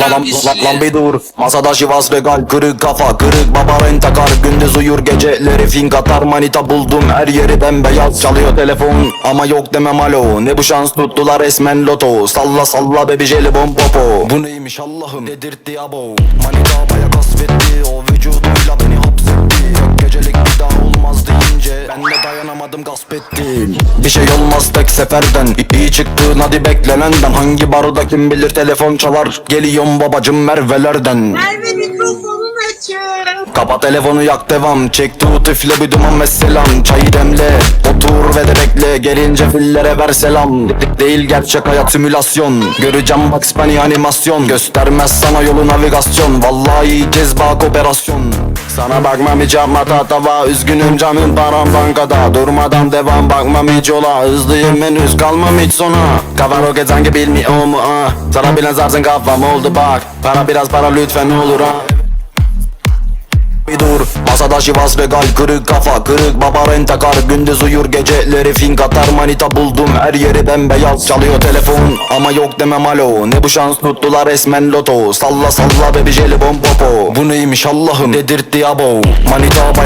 lan, lan bir dur. Masada şivas regal kırık kafa Kırık baba ren takar. Gündüz uyur geceleri fink atar Manita buldum her yeri bembeyaz. Çalıyor telefon ama yok demem alo. Ne bu şans tuttular resmen loto. Salla salla baby jelibon popo. Bu neymiş Allah'ım dedirtti abo. Manita baya kasvetti O vücuduyla dayanamadım gasp ettim Bir şey olmaz tek seferden. İyi çıktın hadi beklenenden Hangi barda kim bilir telefon çalar. Geliyorum babacım Merve'lerden. Merve mikrofonun açık. Kapa telefonu yak devam. Çek tut üfle bir duman ve selam. Çayı demle otur ve de bekle. Gelince fillere ver selam. De- Değil gerçek hayat simülasyon. Göreceğim Max Bunny animasyon. Göstermez sana yolu navigasyon. Vallahi cezbak operasyon. Sana bakmam hiç yapma tatava Üzgünüm canım param bankada. Durmadan devam bakmam hiç yola Hızlıyım henüz kalmam hiç sona. Kafa roket sanki bilmiyor mu ah? Sana bilen zarsın kafam oldu bak. Para biraz para lütfen olur ha dur Masada şivas regal kırık kafa Kırık baba ren takar Gündüz uyur geceleri fink atar. Manita buldum her yeri bembeyaz. Çalıyor telefon ama yok demem alo. Ne bu şans? Tuttular resmen loto. Salla salla baby jelibon popo. Bu neymiş Allah'ım? Dedirtti abo. Manita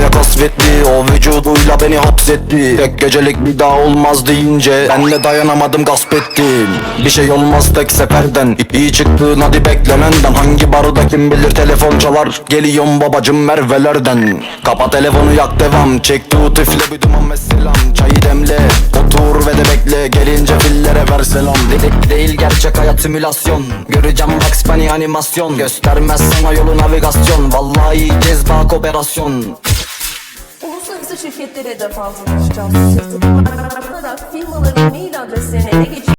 kasvetli O vücuduyla beni hapsetti. Tek gecelik bir daha olmaz deyince Ben de dayanamadım gasp ettim. Bir şey olmaz tek seferden. İyi çıktın hadi beklenenden Hangi barda kim bilir telefon çalar? Geliyorum babacım Merve'lerden. Kapa telefonu yak devam. Çek tut üfle bir duman ve selam. Çayı demle otur ve de bekle. Gelince fillere ver selam. Dedik değil gerçek hayat simülasyon. Göreceğim Bugs Bunny animasyon. Göstermez sana yolu navigasyon. Vallahi cezbak operasyon şirketlere de fazla. Burada firmaların mail adreslerine ele geçirip